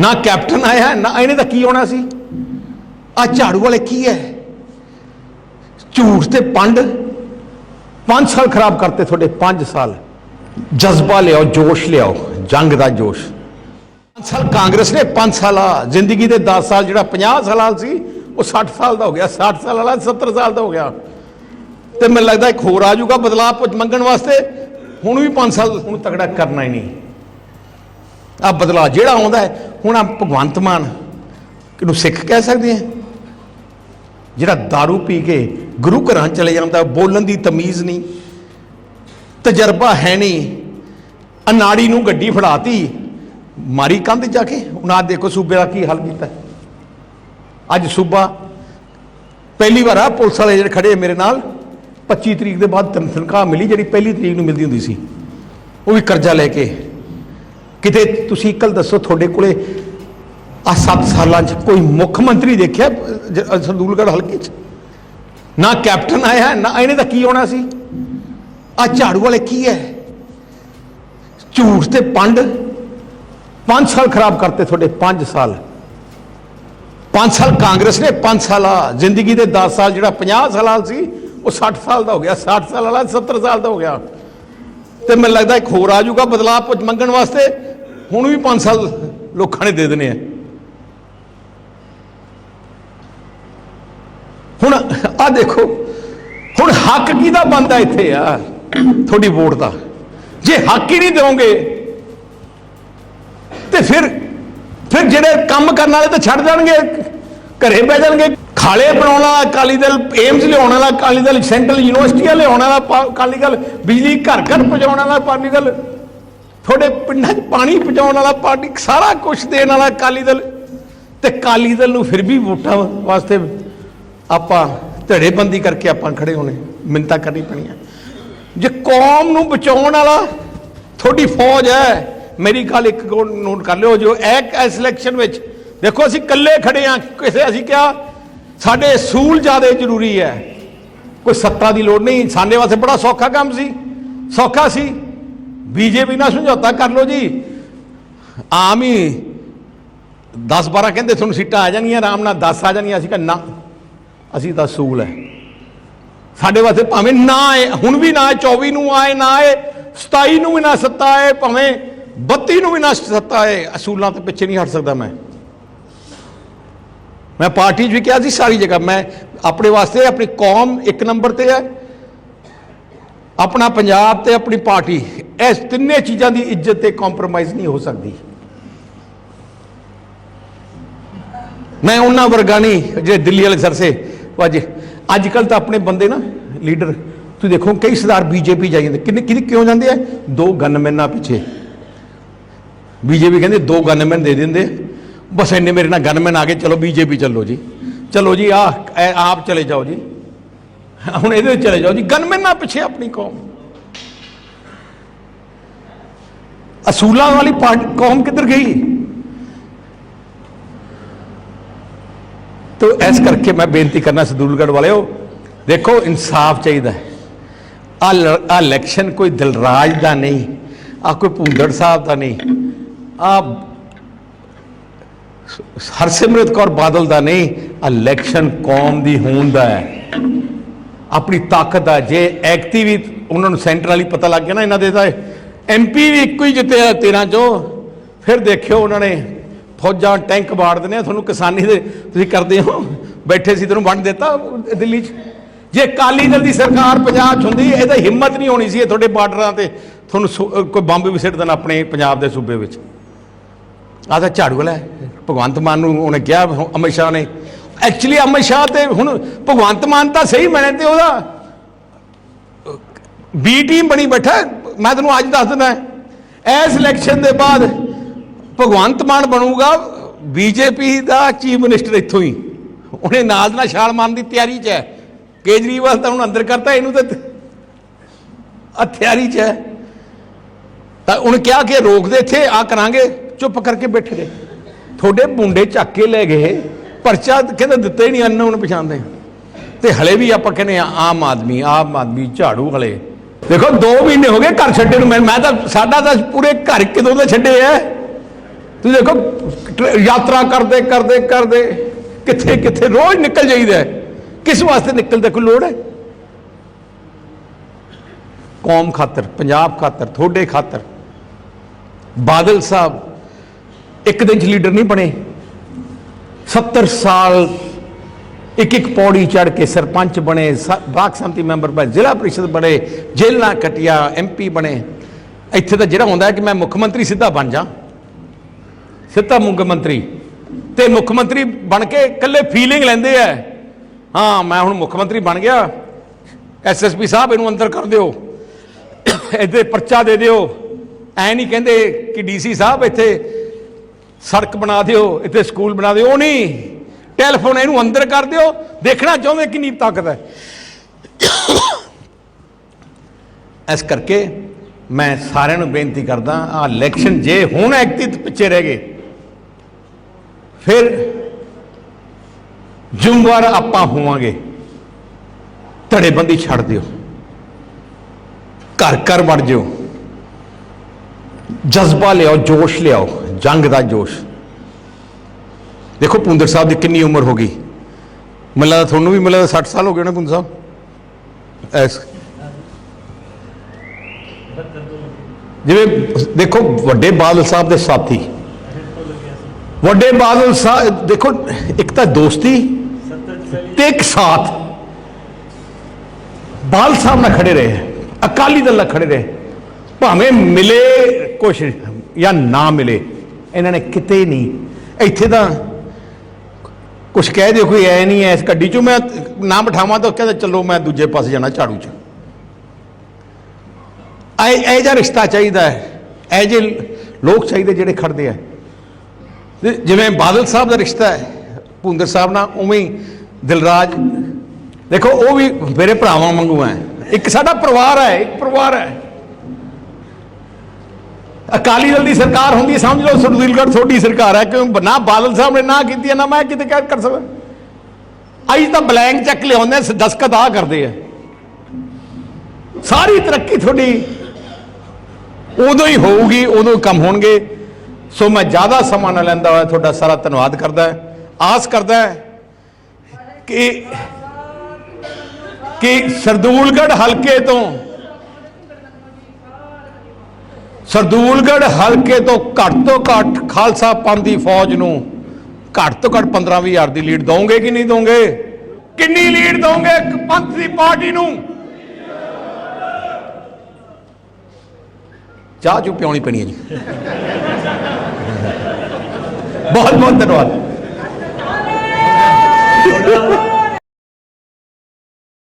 ਨਾ ਕੈਪਟਨ ਆਇਆ, ਨਾ ਇਹਨੇ ਤਾਂ ਕੀ ਹੋਣਾ ਸੀ? ਆ ਝਾੜੂ ਵਾਲੇ ਕੀ ਹੈ ਝੂਠ ਤੇ ਪੰਡ। 5 ਸਾਲ ਖਰਾਬ ਕਰਤੇ ਤੁਹਾਡੇ 5 ਸਾਲ। ਜਜ਼ਬਾ ਲਿਆਓ, ਜੋਸ਼ ਲਿਆਓ, ਜੰਗ ਦਾ ਜੋਸ਼। 5 ਸਾਲ ਕਾਂਗਰਸ ਨੇ 5 ਸਾਲਾ ਜ਼ਿੰਦਗੀ ਦੇ 10 ਸਾਲ, ਜਿਹੜਾ 50 ਸਾਲਾਂ ਸੀ, ਉਹ 60 ਸਾਲ ਦਾ ਹੋ ਗਿਆ 60 ਸਾਲ ਵਾਲਾ 70 ਸਾਲ ਦਾ ਹੋ ਗਿਆ। ਤੇ ਮੈਨੂੰ ਲੱਗਦਾ ਇੱਕ ਹੋਰ ਆ ਜਾਊਗਾ ਬਦਲਾਅ ਮੰਗਣ ਵਾਸਤੇ। ਹੁਣ ਵੀ 5 ਸਾਲ, ਹੁਣ ਤਕੜਾ ਕਰਨਾ ਹੀ ਨਹੀਂ। ਆ ਬਦਲਾਅ ਜਿਹੜਾ ਆਉਂਦਾ ਹੈ, ਹੁਣ ਆ ਭਗਵੰਤ ਮਾਨ ਕਿਨੂੰ ਸਿੱਖ ਕਹਿ ਸਕਦੇ ਆ? ਜਿਹੜਾ दारू ਪੀ ਕੇ ਗੁਰੂ ਘਰਾਂ ਚਲੇ ਜਾਂਦਾ, ਬੋਲਣ ਦੀ ਤਮੀਜ਼ ਨਹੀਂ, ਤਜਰਬਾ ਹੈ ਨਹੀਂ, ਅਨਾੜੀ ਨੂੰ ਗੱਡੀ ਫੜਾਤੀ, ਮਾਰੀ ਕੰਧ ਜਾ ਕੇ ਉਹਨਾਂ ਦੇਖੋ ਸੂਬੇ ਦਾ ਕੀ ਹਾਲ ਕੀਤਾ। ਅੱਜ ਸੂਬਾ ਪਹਿਲੀ ਵਾਰ ਆ ਪੁਲਿਸ ਵਾਲੇ ਜਿਹੜੇ ਖੜੇ ਮੇਰੇ ਨਾਲ 25 ਤਰੀਕ ਦੇ ਬਾਅਦ ਤਨ- ਤਨਖਾਹ ਮਿਲੀ, ਜਿਹੜੀ ਪਹਿਲੀ ਤਰੀਕ ਨੂੰ ਮਿਲਦੀ ਹੁੰਦੀ ਸੀ, ਉਹ ਵੀ ਕਰਜ਼ਾ ਲੈ ਕੇ ਕਿਤੇ ਤੁਸੀਂ ਕੱਲ ਦੱਸੋ ਤੁਹਾਡੇ ਕੋਲੇ ਆ 7 ਸਾਲਾਂ 'ਚ ਕੋਈ ਮੁੱਖ ਮੰਤਰੀ ਦੇਖਿਆ, ਜ- ਹਲਕੇ 'ਚ? ਨਾ ਕੈਪਟਨ ਆਇਆ, ਨਾ ਇਹਨੇ ਤਾਂ ਕੀ ਹੋਣਾ ਸੀ? ਆ ਝਾੜੂ ਵਾਲੇ ਕੀ ਹੈ ਝੂਠ ਤੇ ਪੰਡ। 5 ਸਾਲ ਖਰਾਬ ਕਰਤੇ ਤੁਹਾਡੇ 5 ਸਾਲ। 5 ਸਾਲ ਕਾਂਗਰਸ ਨੇ 5 ਸਾਲਾ ਜ਼ਿੰਦਗੀ ਦੇ 10 ਸਾਲ, ਜਿਹੜਾ 50 ਸਾਲਾਂ ਸੀ, ਉਹ 60 ਸਾਲ ਦਾ ਹੋ ਗਿਆ 60 ਸਾਲ ਵਾਲਾ 70 ਸਾਲ ਦਾ ਹੋ ਗਿਆ। ਤੇ ਮੈਨੂੰ ਲੱਗਦਾ ਇੱਕ ਹੋਰ ਆ ਜਾਊਗਾ ਬਦਲਾਅ ਮੰਗਣ ਵਾਸਤੇ। ਹੁਣ ਵੀ 5 ਸਾਲ ਲੋਕਾਂ ਨੇ ਦੇ ਦੇਣੇ ਆ। ਹੁਣ ਆ ਦੇਖੋ, ਹੁਣ ਹੱਕ ਕਿਹਦਾ ਬੰਦਾ ਇੱਥੇ ਆ? ਤੁਹਾਡੀ ਵੋਟ ਦਾ। ਜੇ ਹੱਕ ਹੀ ਨਹੀਂ ਦਿਓਗੇ, ਤੇ ਫਿਰ ਫਿਰ ਜਿਹੜੇ ਕੰਮ ਕਰਨ ਵਾਲੇ ਤਾਂ ਛੱਡ ਜਾਣਗੇ ਘਰੇ ਬਹਿ ਜਾਣਗੇ। ਖਾਲੇ ਬਣਾਉਣ ਵਾਲਾ ਅਕਾਲੀ ਦਲ ਏਮਸ ਲਿਆਉਣ ਵਾਲਾ ਅਕਾਲੀ ਦਲ, ਸੈਂਟਰਲ ਯੂਨੀਵਰਸਿਟੀਆਂ ਲਿਆਉਣ ਵਾਲਾ ਅਕਾਲੀ ਦਲ, ਬਿਜਲੀ ਘਰ ਘਰ ਪਹੁੰਚਾਉਣ ਵਾਲਾ ਅਕਾਲੀ ਦਲ ਤੁਹਾਡੇ ਪਿੰਡਾਂ 'ਚ ਪਾਣੀ ਪਹੁੰਚਾਉਣ ਵਾਲਾ ਪਾਰਟੀ ਸਾਰਾ ਕੁਝ ਦੇਣ ਵਾਲਾ ਅਕਾਲੀ ਦਲ। ਤੇ ਅਕਾਲੀ ਦਲ ਨੂੰ ਫਿਰ ਵੀ ਵੋਟਾਂ ਵਾਸਤੇ ਆਪਾਂ ਧੜੇਬੰਦੀ ਕਰਕੇ ਆਪਾਂ ਖੜੇ ਹੋਣੇ। ਮਿੰਤਾ ਕਰਨੀ ਪੈਣੀਆਂ। ਜੇ ਕੌਮ ਨੂੰ ਬਚਾਉਣ ਵਾਲਾ ਤੁਹਾਡੀ ਫੌਜ ਹੈ, ਮੇਰੀ ਗੱਲ ਇੱਕ ਨੋਟ ਕਰ ਲਿਓ ਜੋ ਇੱਕ ਇਸ ਇਲੈਕਸ਼ਨ ਵਿੱਚ। ਦੇਖੋ ਅਸੀਂ ਇਕੱਲੇ ਖੜੇ ਆ ਕਿਸੇ ਅਸੀਂ ਕਿਹਾ, ਸਾਡੇ ਅਸੂਲ ਜ਼ਿਆਦਾ ਜ਼ਰੂਰੀ ਹੈ। ਕੋਈ ਸੱਤਾ ਦੀ ਲੋੜ ਨਹੀਂ, ਸਾਡੇ ਵਾਸਤੇ ਬੜਾ ਸੌਖਾ ਕੰਮ ਸੀ। ਸੌਖਾ ਸੀ। ਬੀਜੇਪੀ ਨਾਲ ਸਮਝੌਤਾ ਕਰ ਲਓ ਜੀ। ਆਮ ਹੀ 10 12 ਕਹਿੰਦੇ ਤੁਹਾਨੂੰ ਸੀਟਾਂ ਆ ਜਾਣਗੀਆਂ, ਆਰਾਮ ਨਾਲ 10 ਆ ਜਾਣਗੀਆਂ, ਅਸੀਂ ਕਿਹਾ ਨਾ, ਅਸੀਂ ਤਾਂ ਅਸੂਲ ਹੈ। ਸਾਡੇ ਵਾਸਤੇ ਭਾਵੇਂ ਨਾ ਆਏ, ਹੁਣ ਵੀ ਨਾ ਆਏ 24 ਨੂੰ ਆਏ, ਨਾ ਆਏ 27 ਨੂੰ ਵੀ ਨਾ ਸੱਤਾ ਆਏ, ਭਾਵੇਂ 32 ਨੂੰ ਵੀ ਨਾ ਸੱਤਾ ਆਏ, ਅਸੂਲਾਂ ਤੋਂ ਪਿੱਛੇ ਨਹੀਂ ਹਟ ਸਕਦਾ ਮੈਂ। ਮੈਂ ਪਾਰਟੀ 'ਚ ਵੀ ਕਿਹਾ ਸੀ ਸਾਰੀ ਜਗ੍ਹਾ, ਮੈਂ ਆਪਣੇ ਵਾਸਤੇ ਆਪਣੀ ਕੌਮ ਇੱਕ ਨੰਬਰ ਤੇ ਹੈ, ਆਪਣਾ ਪੰਜਾਬ ਤੇ ਆਪਣੀ ਪਾਰਟੀ ਇਸ ਤਿੰਨੇ ਚੀਜ਼ਾਂ ਦੀ ਇੱਜ਼ਤ ਤੇ ਕੰਪਰੋਮਾਈਜ਼ ਨਹੀਂ ਹੋ ਸਕਦੀ। ਮੈਂ ਉਹਨਾਂ ਵਰਗਾ ਨਹੀਂ ਜਿਹੜੇ ਦਿੱਲੀ ਵਾਲੇ ਸਰਸੇ ਅੱਜ ਅੱਜ ਕੱਲ ਤਾਂ ਆਪਣੇ ਬੰਦੇ ਨਾ, ਲੀਡਰ, ਤੁਸੀਂ ਦੇਖੋ, ਕਈ ਸਰਦਾਰ ਬੀਜੇਪੀ ਜਾਈ ਜਾਂਦੇ ਕਿੰਨੇ ਕਿਹਦੇ ਕਿਉਂ ਜਾਂਦੇ ਆ? ਦੋ ਗਨਮੈਨਾਂ ਪਿੱਛੇ। ਬੀਜੇਪੀ ਕਹਿੰਦੇ ਦੋ ਗਨਮੈਨ ਦੇ ਦਿੰਦੇ ਬਸ ਇੰਨੇ ਮੇਰੇ ਨਾਲ ਗਨਮੈਨ ਆ ਗਏ, ਚਲੋ ਬੀਜੇਪੀ ਚੱਲੋ ਜੀ। ਚਲੋ ਜੀ ਆ ਆਪ ਚਲੇ ਜਾਓ ਜੀ। ਹੁਣ ਇਹਦੇ ਵਿੱਚ ਚਲੇ ਜਾਓ ਜੀ। ਗਨਮੈਨਾਂ ਪਿੱਛੇ ਆਪਣੀ ਕੌਮ। ਅਸੂਲਾਂ ਵਾਲੀ ਪਾਰਟੀ ਕੌਮ ਕਿੱਧਰ ਗਈ? ਤੋ ਇਸ ਕਰਕੇ ਮੈਂ ਬੇਨਤੀ ਕਰਨਾ ਸਦੂਲਗੜ ਵਾਲਿਓ, ਦੇਖੋ ਇਨਸਾਫ ਚਾਹੀਦਾ ਹੈ। ਆ ਆ ਇਲੈਕਸ਼ਨ ਕੋਈ ਦਿਲਰਾਜ ਦਾ ਨਹੀਂ ਆ ਕੋਈ ਭੁੰਦੜ ਸਾਹਿਬ ਦਾ ਨਹੀਂ ਆ ਹਰਸਿਮਰਤ ਕੌਰ ਬਾਦਲ ਦਾ ਨਹੀਂ ਇਲੈਕਸ਼ਨ ਕੌਮ ਦੀ ਹੋਂਦ ਦਾ ਹੈ। ਆਪਣੀ ਤਾਕਤ ਦਾ ਜੇ ਐਕਟਿਵ ਵੀ ਉਹਨਾਂ ਨੂੰ ਸੈਂਟਰ ਵਾਲੀ ਪਤਾ ਲੱਗ ਗਿਆ ਨਾ ਇਹਨਾਂ ਦੇ ਤਾਂ ਐਮਪੀ ਵੀ ਇੱਕੋ ਹੀ ਜਿੱਤੇ 13 ਚੋਂ। ਫਿਰ ਦੇਖਿਓ ਉਹਨਾਂ ਨੇ ਫੌਜਾਂ ਟੈਂਕ ਬਾੜ ਦਿੰਦੇ ਆ। ਤੁਹਾਨੂੰ ਕਿਸਾਨੀ ਦੇ ਤੁਸੀਂ ਕਰਦੇ ਹੋ। ਬੈਠੇ ਸੀ ਤੁਹਾਨੂੰ ਵੰਡ ਦਿੱਤਾ ਦਿੱਲੀ 'ਚ। ਜੇ ਕਾਲੀ ਦਲ ਦੀ ਸਰਕਾਰ ਪੰਜਾਬ 'ਚ ਹੁੰਦੀ ਇਹ ਤਾਂ ਹਿੰਮਤ ਨਹੀਂ ਹੋਣੀ ਸੀ ਇਹ ਤੁਹਾਡੇ ਬਾਰਡਰਾਂ ਤੇ। ਤੁਹਾਨੂੰ ਸੁ- ਕੋਈ ਬੰਬ ਵੀ ਸਿੱਟ ਦੇਣਾ ਆਪਣੇ ਪੰਜਾਬ ਦੇ ਸੂਬੇ ਵਿੱਚ। ਆਹ ਤਾਂ ਝਾੜੂ ਵਾਲਾ ਭਗਵੰਤ ਮਾਨ ਨੂੰ ਉਹਨੇ ਕਿਹਾ, ਅਮਿਤ ਸ਼ਾਹ ਨੇ। ਐਕਚੁਅਲੀ ਅਮਿਤ ਸ਼ਾਹ ਤੇ ਹੁਣ ਭਗਵੰਤ ਮਾਨ ਤਾਂ ਸਹੀ ਮੈਨੇ ਤੇ ਉਹਦਾ ਬੀ ਟੀਮ ਬਣੀ ਬੈਠਾ। ਮੈਂ ਤੈਨੂੰ ਅੱਜ ਦੱਸ ਦਿੰਦਾ ਇਸ ਇਲੈਕਸ਼ਨ ਦੇ ਬਾਅਦ ਭਗਵੰਤ ਮਾਨ ਬਣੂਗਾ, ਬੀਜੇਪੀ ਦਾ ਚੀਫ ਮਿਨਿਸਟਰ ਇੱਥੋਂ ਹੀ। ਉਹਨੇ ਨਾਲ ਨਾਲ ਛਾਲ ਮਾਰਨ ਦੀ ਤਿਆਰੀ 'ਚ ਹੈ। ਕੇਜਰੀਵਾਲ ਤਾਂ ਹੁਣ ਅੰਦਰ ਕਰਤਾ ਇਹਨੂੰ ਤਾਂ ਆ ਤਿਆਰੀ 'ਚ ਹੈ। ਤਾਂ ਉਹਨੇ ਕਿਹਾ ਕਿ ਰੋਕਦੇ ਇੱਥੇ ਆ ਕਰਾਂਗੇ, ਚੁੱਪ ਕਰਕੇ ਬੈਠੇ ਰਹੇ। ਤੁਹਾਡੇ ਮੁੰਡੇ ਚੱਕ ਕੇ ਲੈ ਗਏ, ਪਰਚਾ ਕਹਿੰਦਾ ਦਿੱਤਾ ਹੀ ਨਹੀਂ ਅੰਨ ਹੁਣ ਪਛਾਣਦੇ। ਤੇ ਹਲੇ ਵੀ ਆਪਾਂ ਕਹਿੰਦੇ ਆ ਆਮ ਆਦਮੀ ਆਮ ਆਦਮੀ ਝਾੜੂ ਹਲੇ। ਦੇਖੋ 2 ਮਹੀਨੇ ਹੋ ਗਏ ਘਰ ਛੱਡੇ ਨੂੰ। ਮੈਂ ਮੈਂ ਤਾਂ ਸਾਡਾ ਤਾਂ ਪੂਰੇ ਘਰ ਕਿਦੋਂ ਦੇ ਛੱਡੇ ਐ ਤੁਸੀਂ ਦੇਖੋ ਯਾਤਰਾ ਕਰਦੇ ਕਰਦੇ ਕਰਦੇ ਕਿੱਥੇ ਕਿੱਥੇ ਰੋਜ਼ ਨਿਕਲ ਜਾਈਦਾ ਕਿਸ ਵਾਸਤੇ ਨਿਕਲਦਾ ਕੋਈ ਲੋੜ ਹੈ? ਕੌਮ ਖਾਤਰ, ਪੰਜਾਬ ਖਾਤਰ, ਤੁਹਾਡੇ ਖਾਤਰ। ਬਾਦਲ ਸਾਹਿਬ ਇੱਕ ਦਿਨ ਚ ਲੀਡਰ ਨਹੀਂ ਬਣੇ। 70 ਸਾਲ ਇੱਕ ਇੱਕ ਪੌੜੀ ਚੜ ਕੇ ਸਰਪੰਚ ਬਣੇ, ਸ- ਬਲਾਕ ਸੰਮਤੀ ਮੈਂਬਰ ਬਣੇ, ਜ਼ਿਲ੍ਹਾ ਪ੍ਰੀਸ਼ਦ ਬਣੇ, ਜੇਲ੍ਹਾਂ ਕਟਿਆ, ਐਮਪੀ ਬਣੇ। ਇੱਥੇ ਤਾਂ ਜਿਹੜਾ ਹੁੰਦਾ ਕਿ ਮੈਂ ਮੁੱਖ ਮੰਤਰੀ ਸਿੱਧਾ ਬਣ ਜਾ। ਸਿੱਧਾ ਮੁੱਖ ਮੰਤਰੀ। ਤੇ ਮੁੱਖ ਮੰਤਰੀ ਬਣ ਕੇ ਇਕੱਲੇ ਫੀਲਿੰਗ ਲੈਂਦੇ ਆ। ਹਾਂ, ਮੈਂ ਹੁਣ ਮੁੱਖ ਮੰਤਰੀ ਬਣ ਗਿਆ। ਐਸਐਸਪੀ ਸਾਹਿਬ ਇਹਨੂੰ ਅੰਦਰ ਕਰ ਦਿਓ। ਇੱਥੇ ਪਰਚਾ ਦੇ ਦਿਓ। ਐ ਨਹੀਂ ਕਹਿੰਦੇ ਕਿ ਡੀਸੀ ਸਾਹਿਬ ਇੱਥੇ ਸੜਕ ਬਣਾ ਦਿਓ, ਇੱਥੇ ਸਕੂਲ ਬਣਾ ਦਿਓ। ਉਹ ਨਹੀਂ। ਟੈਲੀਫੋਨ ਇਹਨੂੰ ਅੰਦਰ ਕਰ ਦਿਓ, ਦੇਖਣਾ ਚਾਹੁੰਦੇ ਕਿੰਨੀ ਤਾਕਤ ਹੈ। ਇਸ ਕਰਕੇ ਮੈਂ ਸਾਰਿਆਂ ਨੂੰ ਬੇਨਤੀ ਕਰਦਾ ਆ ਇਲੈਕਸ਼ਨ ਜੇ ਹੁਣ ਐਕਤੀ ਪਿੱਛੇ ਰਹਿ ਗਏ, ਫਿਰ ਜ਼ਿੰਮੇਵਾਰ ਆਪਾਂ ਹੋਵਾਂਗੇ। ਧੜੇਬੰਦੀ ਛੱਡ ਦਿਓ। ਘਰ ਘਰ ਵੜ ਜਿਓ। ਜਜ਼ਬਾ ਲਿਆਓ, ਜੋਸ਼ ਲਿਆਓ, ਜੰਗ ਦਾ ਜੋਸ਼। ਦੇਖੋ ਪੁੰਦਰ ਸਾਹਿਬ ਦੀ ਕਿੰਨੀ ਉਮਰ ਹੋ ਗਈ। ਮੈਨੂੰ ਲੱਗਦਾ ਤੁਹਾਨੂੰ ਵੀ, ਮੈਨੂੰ ਲੱਗਦਾ 60 ਸਾਲ ਹੋ ਗਏ ਨਾ ਪੁੰਦਰ ਸਾਹਿਬ। ਐਸ। ਜਿਵੇਂ ਦੇਖੋ, ਵੱਡੇ ਬਾਦਲ ਸਾਹਿਬ ਦੇ ਸਾਥੀ। ਵੱਡੇ ਬਾਦਲ ਸਾਹਿਬ, ਦੇਖੋ, ਇੱਕ ਤਾਂ ਦੋਸਤੀ ਤੇ ਇੱਕ ਸਾਥ। ਬਾਲ ਸਾਹਿਬ ਨਾਲ ਖੜੇ ਰਹੇ। ਅਕਾਲੀ ਦਲ ਨਾਲ ਖੜੇ ਰਹੇ। ਭਾਵੇਂ ਮਿਲੇ ਕੁਛ ਜਾਂ ਨਾ ਮਿਲੇ, ਇਹਨਾਂ ਨੇ ਕਿਤੇ ਨਹੀਂ। ਇੱਥੇ ਤਾਂ ਕੁਛ ਕਹਿ ਦਿਓ, ਕੋਈ ਐ ਨਹੀਂ ਐ ਇਸ ਗੱਡੀ ਚੋਂ। ਮੈਂ ਨਾ ਬਿਠਾਵਾਂ ਤਾਂ ਕਹਿੰਦਾ ਚਲੋ ਮੈਂ ਦੂਜੇ ਪਾਸੇ ਜਾਣਾ ਝਾੜੂ 'ਚ। ਐ ਇਹ ਜਿਹਾ ਰਿਸ਼ਤਾ ਚਾਹੀਦਾ ਹੈ। ਇਹ ਜੇ ਲੋਕ ਚਾਹੀਦੇ ਜਿਹੜੇ ਖੜਦੇ ਆ ਜਿਵੇਂ ਬਾਦਲ ਸਾਹਿਬ ਦਾ ਰਿਸ਼ਤਾ ਹੈ ਭੁੰਦਰ ਸਾਹਿਬ ਨਾਲ ਉਵੇਂ ਹੀ ਦਿਲਰਾਜ। ਦੇਖੋ, ਉਹ ਵੀ ਮੇਰੇ ਭਰਾਵਾਂ ਵਾਂਗੂ ਹੈ ਇੱਕ ਸਾਡਾ ਪਰਿਵਾਰ ਹੈ, ਇੱਕ ਪਰਿਵਾਰ ਹੈ। ਅਕਾਲੀ ਦਲ ਦੀ ਸਰਕਾਰ ਹੁੰਦੀ ਹੈ, ਸਮਝ ਲਓ ਸਰਦੂਲਗੜ੍ਹ ਤੁਹਾਡੀ ਸਰਕਾਰ ਹੈ ਕਿਉਂ ਨਾ ਬਾਦਲ ਸਾਹਿਬ ਨੇ ਨਾ ਕੀਤੀ ਹੈ, ਨਾ ਮੈਂ ਕਿਤੇ ਕਹਿ ਕਰ ਸਕਦਾ ਅੱਜ ਤਾਂ ਬਲੈਂਕ ਚੈੱਕ ਲਿਆਉਂਦੇ ਦਸਕਤ ਆ ਕਰਦੇ ਆ। ਸਾਰੀ ਤਰੱਕੀ ਤੁਹਾਡੀ ਉਦੋਂ ਹੀ ਹੋਊਗੀ ਉਦੋਂ ਹੀ ਕੰਮ ਹੋਣਗੇ। ਸੋ ਮੈਂ ਜ਼ਿਆਦਾ ਸਮਾਂ ਨਾ ਲੈਂਦਾ ਹੋਇਆ ਤੁਹਾਡਾ ਸਾਰਾ ਧੰਨਵਾਦ ਕਰਦਾ ਆਸ ਕਰਦਾ ਕਿ ਕਿ ਸਰਦੂਲਗੜ੍ਹ ਹਲਕੇ ਤੋਂ ਸਰਦੂਲਗੜ੍ਹ ਹਲਕੇ ਤੋਂ ਘੱਟ ਤੋਂ ਘੱਟ ਖਾਲਸਾ ਪੰਥ ਦੀ ਫੌਜ ਨੂੰ ਘੱਟ ਤੋਂ ਘੱਟ 15 ਵੀਹ ਹਜ਼ਾਰ ਦੀ ਲੀਡ ਦੋਗੇ ਕਿ ਨਹੀਂ ਦੋਗੇ? ਕਿੰਨੀ ਲੀਡ ਦੋਗੇ ਪੰਥ ਦੀ ਪਾਰਟੀ ਨੂੰ? ਚਾਹ ਚੁ ਪਿਉਣੀ ਪੈਣੀ ਹੈ ਜੀ। ਬਹੁਤ ਬਹੁਤ ਧੰਨਵਾਦ।